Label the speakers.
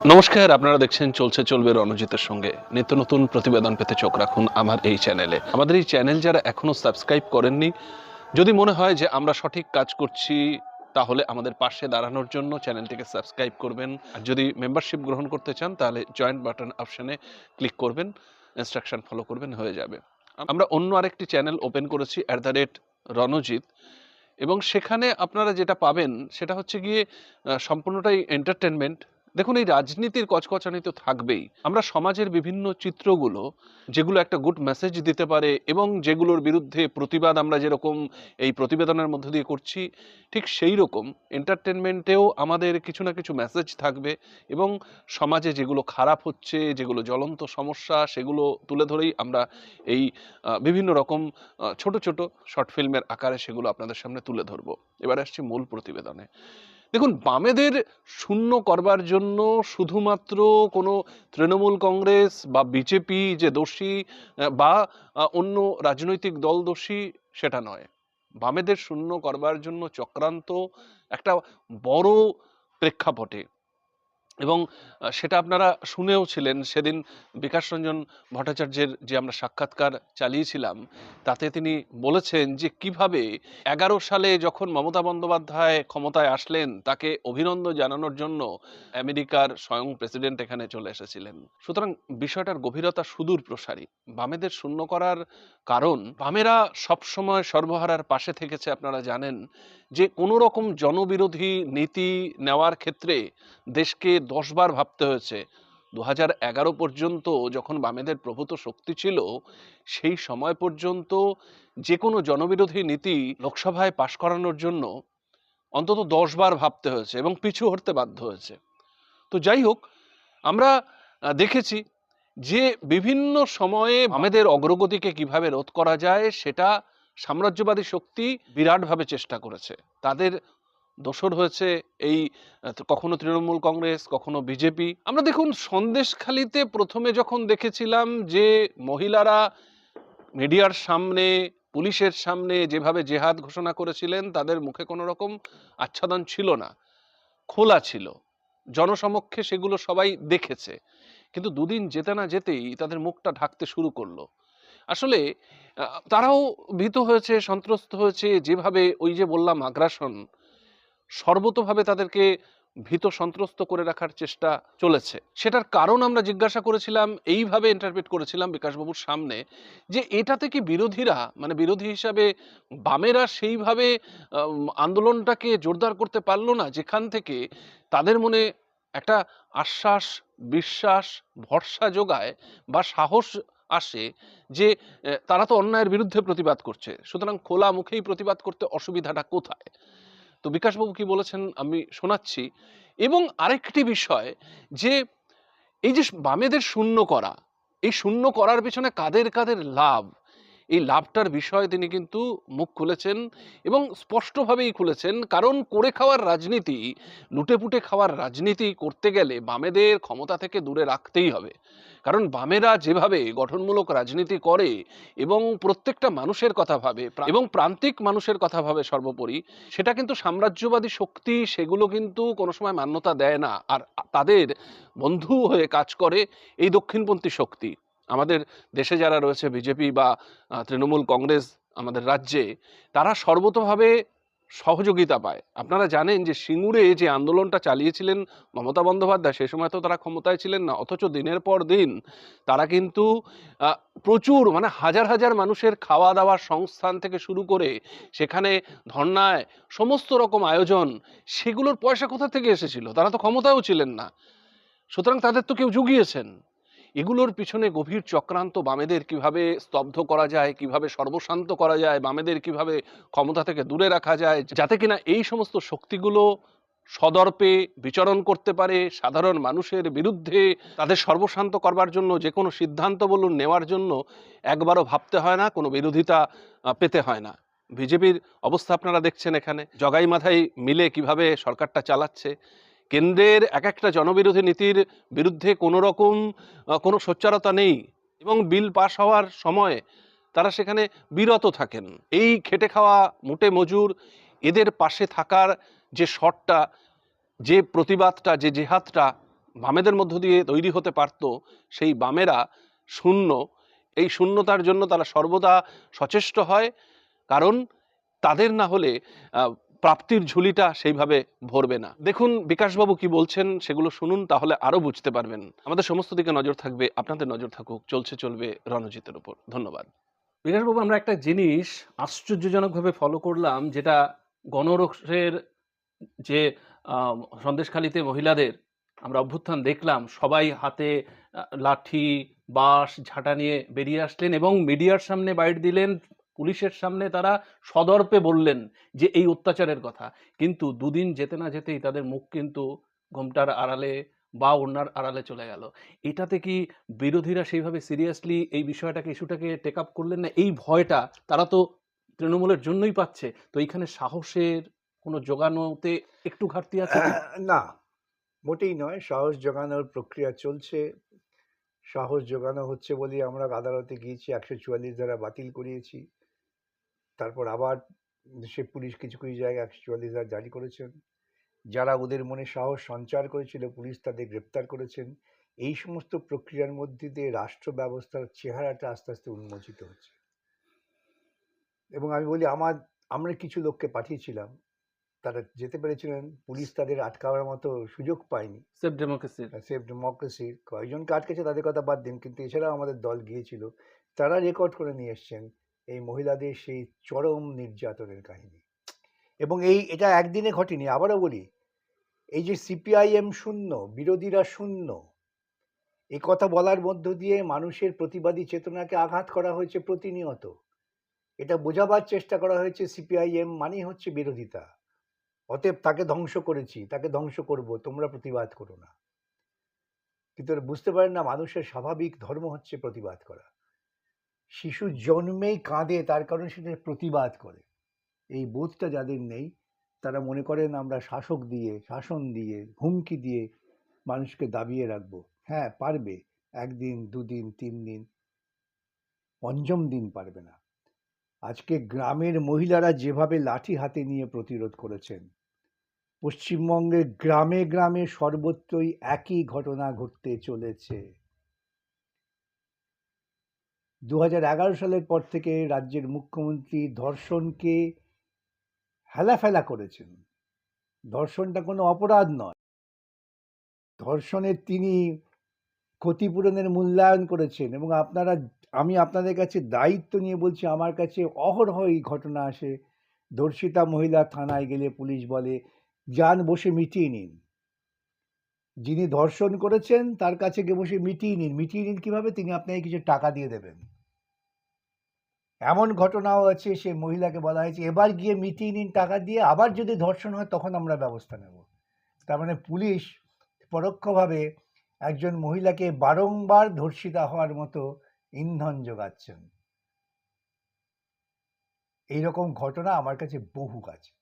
Speaker 1: নমস্কার, আপনারা দেখছেন চলছে চলবে রণজিতের সঙ্গে। নিত্য নতুন প্রতিবেদন পেতে চোখ রাখুন আমার এই চ্যানেলে। আমাদের এই চ্যানেল যারা এখনও সাবস্ক্রাইব করেননি, যদি মনে হয় যে আমরা সঠিক কাজ করছি, তাহলে আমাদের পাশে দাঁড়ানোর জন্য চ্যানেলটিকে সাবস্ক্রাইব করবেন। আর যদি মেম্বারশিপ গ্রহণ করতে চান, তাহলে জয়েন্ট বাটন অপশানে ক্লিক করবেন ইনস্ট্রাকশন ফলো করবেন, হয়ে যাবে। আমরা অন্য আরেকটি চ্যানেল ওপেন করেছি অ্যাট দ্য রেট রণজিৎ। এবং সেখানে আপনারা যেটা পাবেন, সেটা হচ্ছে গিয়ে সম্পূর্ণটাই এন্টারটেনমেন্ট দেখুন, এই রাজনীতির কচকচানি তো থাকবেই। আমরা সমাজের বিভিন্ন চিত্রগুলো, যেগুলো একটা গুড মেসেজ দিতে পারে এবং যেগুলোর বিরুদ্ধে প্রতিবাদ আমরা যেরকম এই প্রতিবেদনের মধ্যে দিয়ে করছি, ঠিক সেই রকম এন্টারটেনমেন্টেও আমাদের কিছু না কিছু মেসেজ থাকবে এবং সমাজে যেগুলো খারাপ হচ্ছে, যেগুলো জ্বলন্ত সমস্যা, সেগুলো তুলে ধরেই আমরা এই বিভিন্ন রকম ছোট ছোট শর্ট ফিল্মের আকারে সেগুলো আপনাদের সামনে তুলে ধরবো। এবার আসছি মূল প্রতিবেদনে। দেখুন, বামেদের শূন্য করবার জন্য শুধুমাত্র কোনো তৃণমূল কংগ্রেস বা বিজেপি যে দোষী বা অন্য রাজনৈতিক দল দোষী, সেটা নয়। বামেদের শূন্য করবার জন্য চক্রান্ত একটা বড় প্রেক্ষাপটে এবং সেটা আপনারা শুনেও ছিলেন, সেদিন বিকাশ রঞ্জন ভট্টাচার্যের যে আমরা সাক্ষাৎকার চালিয়েছিলাম, তাতে তিনি বলেছেন যে কীভাবে এগারো সালে যখন মমতা বন্দ্যোপাধ্যায় ক্ষমতায় আসলেন, তাকে অভিনন্দন জানানোর জন্য আমেরিকার স্বয়ং প্রেসিডেন্ট এখানে চলে এসেছিলেন। সুতরাং বিষয়টার গভীরতা সুদূর প্রসারী বামেদের শূন্য করার কারণ বামেরা সবসময় সর্বহারার পাশে থেকেছে, আপনারা জানেন, যে কোনো রকম জনবিরোধী নীতি নেওয়ার ক্ষেত্রে দেশকে দশবার ভাবতে হয়েছে। দু এগারো পর্যন্ত যখন বামেদের প্রভূত শক্তি ছিল, সেই সময় পর্যন্ত যে কোনো জনবিরোধী নীতি লোকসভায় পাশ করানোর জন্য অন্তত দশবার ভাবতে হয়েছে এবং পিছু হটতে বাধ্য হয়েছে। তো যাই হোক, আমরা দেখেছি যে বিভিন্ন সময়ে আমাদের অগ্রগতিকে কীভাবে রোধ করা যায়, সেটা সাম্রাজ্যবাদী শক্তি বিরাটভাবে চেষ্টা করেছে। তাদের দোসর হয়েছে এই, কখনো তৃণমূল কংগ্রেস, কখনো বিজেপি। আমরা দেখুন, সন্দেশখালিতে প্রথমে যখন দেখেছিলাম যে মহিলারা মিডিয়ার সামনে, পুলিশের সামনে যেভাবে জেহাদ ঘোষণা করেছিলেন, তাদের মুখে কোনো রকম আচ্ছাদন ছিল না। খোলা ছিল। জনসমক্ষে সেগুলো সবাই দেখেছে। কিন্তু দুদিন যেতে না যেতেই তাদের মুখটা ঢাকতে শুরু করল। আসলে তারাও ভীত হয়েছে, সন্ত্রস্ত হয়েছে, যেভাবে ওই যে বললাম আগ্রাসন, সর্বতোভাবে তাদেরকে ভীত সন্ত্রস্ত করে রাখার চেষ্টা চলেছে। সেটার কারণ আমরা জিজ্ঞাসা করেছিলাম, এইভাবে ইন্টারপ্রেট করেছিলাম বিকাশবাবুর সামনে যে এটাতে কি বিরোধীরা মানে বিরোধী হিসাবে বামেরা সেইভাবে আন্দোলনটাকে জোরদার করতে পারল না, যেখান থেকে তাদের মনে একটা আশ্বাস, বিশ্বাস, ভরসা যোগায় বা সাহস আসে যে তারা তো অন্যায়ের বিরুদ্ধে প্রতিবাদ করছে। সুতরাং খোলা মুখেই প্রতিবাদ করতে অসুবিধাটা কোথায়? তো বিকাশবাবু কি বলেছেন আমি শোনাচ্ছি। এবং আরেকটি বিষয় যে, এই যে বামেদের শূন্য করা, এই শূন্য করার পেছনে কাদের কাদের লাভ? এই লাভটার বিষয়ে তিনি কিন্তু মুখ খুলেছেন এবং স্পষ্টভাবেই খুলেছেন, কারণ করে খাওয়ার রাজনীতি লুটেপুটে খাওয়ার রাজনীতি করতে গেলে বামেদের ক্ষমতা থেকে দূরে রাখতেই হবে। কারণ বামেরা যেভাবে গঠনমূলক রাজনীতি করে এবং প্রত্যেকটা মানুষের কথা ভাবে, এবং প্রান্তিক মানুষের কথা ভাবে সর্বোপরি, সেটা কিন্তু সাম্রাজ্যবাদী শক্তি সেগুলো কিন্তু কোনো সময় মান্যতা দেয় না। আর তাদের বন্ধু হয়ে কাজ করে এই দক্ষিণপন্থী শক্তি। আমাদের দেশে যারা রয়েছে বিজেপি বা তৃণমূল কংগ্রেস আমাদের রাজ্যে, তারা সর্বতোভাবে সহযোগিতা পায়। আপনারা জানেন যে সিঙ্গুরে যে আন্দোলনটা চালিয়েছিলেন মমতা বন্দ্যোপাধ্যায়, সে সময় তো তারা ক্ষমতায় ছিলেন না, অথচ দিনের পর দিন তারা কিন্তু প্রচুর মানে হাজার হাজার মানুষের খাওয়া দাওয়ার সংস্থান থেকে শুরু করে সেখানে ধর্নায় সমস্ত রকম আয়োজন, সেগুলোর পয়সা কোথা থেকে এসেছিল? তারা তো ক্ষমতায়ও ছিলেন না। সুতরাং তাদের তো কেউ জুগিয়েছেন। এগুলোর পিছনে গভীর চক্রান্ত বামেদের কীভাবে স্তব্ধ করা যায়, কীভাবে সর্বশান্ত করা যায়, বামেদের কীভাবে ক্ষমতা থেকে দূরে রাখা যায়, যাতে কিনা এই সমস্ত শক্তিগুলো সদর্পে বিচরণ করতে পারে, সাধারণ মানুষের বিরুদ্ধে তাদের সর্বশান্ত করবার জন্য যে কোনো সিদ্ধান্ত বলুন নেওয়ার জন্য একবারও ভাবতে হয় না, কোনো বিরোধিতা পেতে হয় না। বিজেপির অবস্থা আপনারা দেখছেন এখানে। জগাই মাথায় মিলে কীভাবে সরকারটা চালাচ্ছে কেন্দ্রের এক একটা জনবিরোধী নীতির বিরুদ্ধে কোনো রকম কোনো সোচ্চারতা নেই এবং বিল পাশ হওয়ার সময় তারা সেখানে বিরত থাকেন। এই খেটে খাওয়া মোটে মজুর, এদের পাশে থাকার যে শটটা, যে প্রতিবাদটা, যে জেহাদটা বামেদের মধ্য দিয়ে তৈরি হতে পারত, সেই বামেরা শূন্য। এই শূন্যতার জন্য তারা সর্বদা সচেষ্ট হয়, কারণ তাদের না হলে প্রাপ্তির ঝুলিটা সেইভাবে ভরবে না। দেখুন, বিকাশবাবু কি বলছেন সেগুলো শুনুন, তাহলে আরও বুঝতে পারবেন। আমাদের সমস্ত দিকে নজর থাকবে, আপনাদের নজর থাকুক, চলছে, চলবে রণজিতের উপর। ধন্যবাদ। বিকাশবাবু, আমরা একটা জিনিস আশ্চর্যজনকভাবে ফলো করলাম, যেটা গণরোষের যে সন্দেশখালিতে মহিলাদের আমরা অভ্যুত্থান দেখলাম, সবাই হাতে লাঠি, বাঁশ, ঝাঁটা নিয়ে বেরিয়ে আসলেন এবং মিডিয়ার সামনে বাইট দিলেন পুলিশের সামনে তারা সদর্পে বললেন যে এই অত্যাচারের কথা। কিন্তু দুদিন যেতে না যেতেই তাদের মুখ কিন্তু ঘোমটার আড়ালে বা ওনার আড়ালে চলে গেল। এটাতে কি বিরোধীরা সেইভাবে সিরিয়াসলি এই বিষয়টাকে, ইস্যুটাকে টেক আপ করলেন না? এই ভয়টা তারা তো তৃণমূলের জন্যই পাচ্ছে। তো এইখানে সাহসের কোনো জোগানোতে একটু ঘাটতি আছে
Speaker 2: না। মোটেই নয়। সাহস জোগানোর প্রক্রিয়া চলছে। সাহস জোগানো হচ্ছে বলে আমরা আদালতে গিয়েছি। একশো চুয়াল্লিশ ধারা বাতিল করিয়েছি। তারপর আবার সে পুলিশ কিছু কিছু জায়গায় একশো চুয়াল্লিশ ধারা জারি করেছেন। যারা ওদের মনে সাহস সঞ্চার করেছিল পুলিশ তাদের গ্রেপ্তার করেছেন। এই সমস্ত প্রক্রিয়ার মধ্যে দিয়ে রাষ্ট্র ব্যবস্থার চেহারাটা আস্তে আস্তে উন্মোচিত হচ্ছে। এবং আমি বলি আমার আমরা কিছু লোককে পাঠিয়েছিলাম। তারা যেতে পেরেছিলেন পুলিশ তাদের আটকাবার মতো সুযোগ পায়নি।
Speaker 1: সেফ ডেমোক্রেসির
Speaker 2: সেফ ডেমোক্রেসির কয়েকজনকে আটকেছে তাদের কথা বাদ দিন। কিন্তু এছাড়াও আমাদের দল গিয়েছিল। তারা রেকর্ড করে নিয়ে এসছেন। এই মহিলাদের সেই চরম নির্যাতনের কাহিনী। এবং এই, এটা একদিনে ঘটেনি, আবারও বলি, এই যে সিপিআইএম শূন্য, বিরোধীরা শূন্য, এ কথা বলার মধ্য দিয়ে মানুষের প্রতিবাদী চেতনাকে আঘাত করা হয়েছে প্রতিনিয়ত। এটা বোঝাবার চেষ্টা করা হয়েছে সিপিআইএম মানেই হচ্ছে বিরোধিতা। অতএব তাকে ধ্বংস করেছি, তাকে ধ্বংস করব, তোমরা প্রতিবাদ করো না। কিন্তু বুঝতে পারেন না, মানুষের স্বাভাবিক ধর্ম হচ্ছে প্রতিবাদ করা। শিশু জন্মেই কাঁদে, তার কারণ সেটা প্রতিবাদ করে। এই বোধটা যাদের নেই, তারা মনে করেন আমরা শাসক দিয়ে, শাসন দিয়ে, হুমকি দিয়ে মানুষকে দাবিয়ে রাখব। হ্যাঁ পারবে, একদিন, দুদিন, তিন দিন, পঞ্চম দিন পারবে না। আজকে গ্রামের মহিলারা যেভাবে লাঠি হাতে নিয়ে প্রতিরোধ করেছেন পশ্চিমবঙ্গের গ্রামে গ্রামে সর্বত্রই একই ঘটনা ঘটতে চলেছে। দু হাজার এগারো সালের পর থেকে রাজ্যের মুখ্যমন্ত্রী ধর্ষণকে হেলাফেলা করেছেন। ধর্ষণটা কোনো অপরাধ নয়। ধর্ষণের তিনি ক্ষতিপূরণের মূল্যায়ন করেছেন এবং আপনারা, আমি আপনাদের কাছে দায়িত্ব নিয়ে বলছি, আমার কাছে অহরহ এই ঘটনা আসে। ধর্ষিতা মহিলা থানায় গেলে পুলিশ বলে, যান, বসে মিটিয়ে নিন। যিনি ধর্ষণ করেছেন, তার কাছে গিয়ে বসে মিটিয়ে নিন। মিটিয়ে নিন কীভাবে? তিনি আপনাকে কিছু টাকা দিয়ে দেবেন। এমন ঘটনাও আছে, সে মহিলাকে বলা হয়েছে, এবার গিয়ে মিটিয়ে নিন টাকা দিয়ে, আবার যদি ধর্ষণ হয়, তখন আমরা ব্যবস্থা নেব। তার মানে পুলিশ পরোক্ষভাবে একজন মহিলাকে বারংবার ধর্ষিতা হওয়ার মতো ইন্ধন যোগাচ্ছেন। এইরকম ঘটনা আমার কাছে বহু আছে।